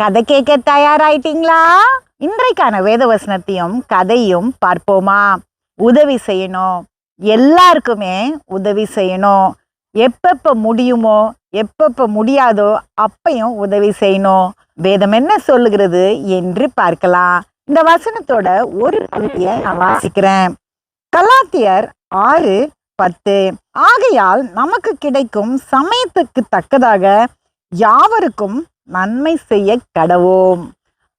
கதை கேட்க தயாராயிட்டீங்களா? இன்றைக்கான வேத வசனத்தையும் கதையும் பார்ப்போமா? உதவி செய்யணும். எல்லாருக்குமே உதவி செய்யணும். எப்பப்ப முடியுமோ எப்பப்ப முடியாதோ அப்பையும் உதவி செய்யணும். வேதம் என்ன சொல்லுகிறது என்று பார்க்கலாம். இந்த வசனத்தோட ஒரு பகுதியை நான் வாசிக்கிறேன். கலாத்தியர் ஆறு பத்து. ஆகையால் நமக்கு கிடைக்கும் சமயத்துக்கு தக்கதாக யாவருக்கும் நன்மை செய்ய கடவோம்.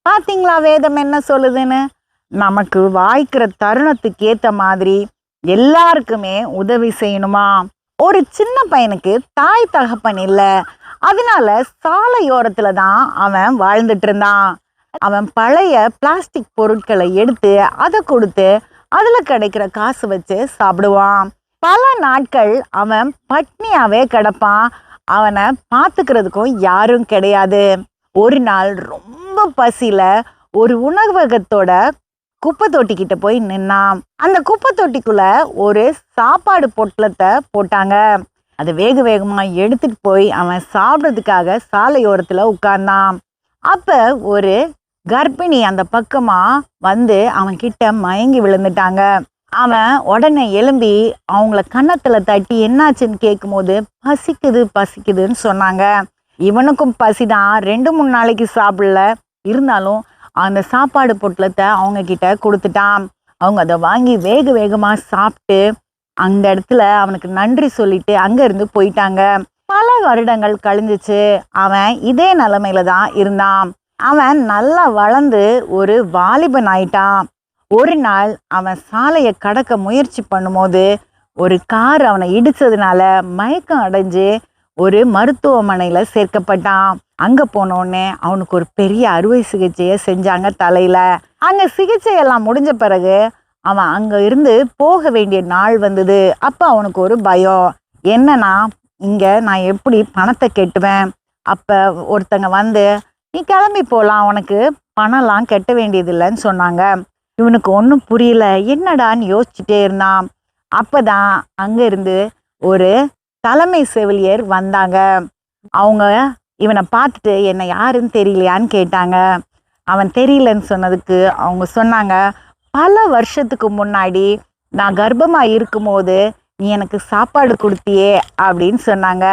பார்த்தீங்களா வேதம் என்ன சொல்லுதுன்னு? நமக்கு வாய்க்கிற தருணத்துக்கு ஏற்ற மாதிரி எல்லாருக்குமே உதவி செய்யணுமா? ஒரு சின்ன பையனுக்கு தாய் தகப்பன் இல்லை. அதனால சாலையோரத்துல தான் அவன் வாழ்ந்துட்டு இருந்தான். அவன் பழைய பிளாஸ்டிக் பொருட்களை எடுத்து அதை கொடுத்து அதுல கிடைக்கிற காசு வச்சு சாப்பிடுவான். பல நாட்கள் அவன் பட்னியாவே கிடப்பான். அவனை பார்த்துக்கிறதுக்கும் யாரும் கிடையாது. ஒரு நாள் ரொம்ப பசியில ஒரு உணவகத்தோட குப்பை தொட்டிக்கிட்ட போய் நின்னான். அந்த குப்பை தொட்டிக்குள்ள ஒரு சாப்பாடு பொட்டலத்தை போட்டாங்க. அதை வேக வேகமாக எடுத்துட்டு போய் அவன் சாப்பிட்றதுக்காக சாலையோரத்தில் உட்கார்ந்தான். அப்போ ஒரு கர்ப்பிணி அந்த பக்கமாக வந்து அவன் கிட்ட மயங்கி விழுந்துட்டாங்க. அவன் உடனே எழும்பி அவங்கள கன்னத்தில் தட்டி என்னாச்சுன்னு கேட்கும்போது பசிக்குது பசிக்குதுன்னு சொன்னாங்க. இவனுக்கும் பசிதான். ரெண்டு மூணு நாளைக்கு சாப்பிடல. இருந்தாலும் அந்த சாப்பாடு பொட்டலத்தை அவங்க கிட்ட கொடுத்துட்டான். அவங்க அதை வாங்கி வேக வேகமாக சாப்பிட்டு அந்த இடத்துல அவனுக்கு நன்றி சொல்லிட்டு அங்கேருந்து போயிட்டாங்க. பல வருடங்கள் கழிஞ்சிச்சு. அவன் இதே நிலமையில தான் இருந்தான். அவன் நல்லா வளர்ந்து ஒரு வாலிபன் ஆயிட்டான் ஒரு நாள் அவன் சாலையை கடக்க முயற்சி பண்ணும்போது ஒரு கார் அவனை இடிச்சதுனால மயக்கம் அடைஞ்சு ஒரு மருத்துவமனையில் சேர்க்கப்பட்டான். அங்கே போனோடனே அவனுக்கு ஒரு பெரிய அறுவை சிகிச்சையை செஞ்சாங்க தலையில். அங்கே சிகிச்சை எல்லாம் முடிஞ்ச பிறகு அவன் அங்கே இருந்து போக வேண்டிய நாள் வந்தது. அப்போ அவனுக்கு ஒரு பயம். என்னன்னா இங்கே நான் எப்படி பணத்தை கெட்டுவேன்? அப்போ ஒருத்தங்க வந்து நீ கிளம்பி போகலாம் உனக்கு பணம்லாம் கெட்ட வேண்டியதில்லைன்னு சொன்னாங்க. இவனுக்கு ஒன்றும் புரியல. என்னடான்னு யோசிச்சுட்டே இருந்தான். அப்போ தான் அங்கேருந்து ஒரு தலைமை செவிலியர் வந்தாங்க. அவங்க இவனை பார்த்துட்டு என்னை யாருன்னு தெரியலையான்னு கேட்டாங்க. அவன் தெரியலன்னு சொன்னதுக்கு அவங்க சொன்னாங்க பல வருஷத்துக்கு முன்னாடி நான் கர்ப்பமாக இருக்கும்போது நீ எனக்கு சாப்பாடு கொடுத்தியே அப்படின்னு சொன்னாங்க.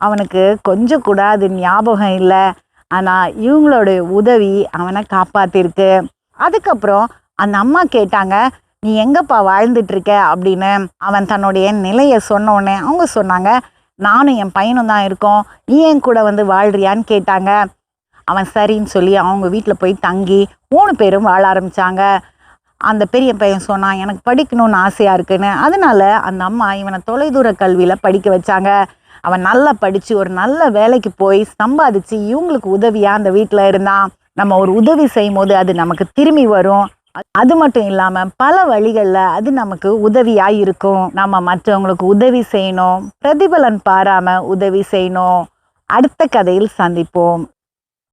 அவனுக்கு கொஞ்சம் கூட அது ஞாபகம் இல்லை. ஆனால் இவங்களோட உதவி அவனை காப்பாத்திருக்கு. அதுக்கப்புறம் அந்த அம்மா கேட்டாங்க நீ எங்கப்பா வாழ்ந்துட்டுருக்க அப்படின்னு அவன் தன்னுடைய நிலையை சொன்னோடனே அவங்க சொன்னாங்க நானும் என் பையனும் தான் இருக்கோம். நீ என் கூட வந்து வாழ்றியான்னு கேட்டாங்க. அவன் சரின்னு சொல்லி அவங்க வீட்டில் போய் தங்கி மூணு பேரும் வாழ ஆரம்பித்தாங்க அந்த பெரிய பையன் சொன்னான் எனக்கு படிக்கணும்னு ஆசையாக இருக்குன்னு. அதனால அந்த அம்மா இவனை தொலைதூர கல்வியில் படிக்க வச்சாங்க. அவன் நல்லா படித்து ஒரு நல்ல வேலைக்கு போய் சம்பாதிச்சு இவங்களுக்கு உதவியாக அந்த வீட்டில் இருந்தான். நம்ம ஒரு உதவி செய்யும் போது அது நமக்கு திரும்பி வரும். அது மட்டும் இல்லாமல் பல வழிகளில் அது நமக்கு உதவியாக இருக்கும். நம்ம மற்றவங்களுக்கு உதவி செய்யணும். பிரதிபலன் பாராமல் உதவி செய்யணும். அடுத்த கதையில் சந்திப்போம்.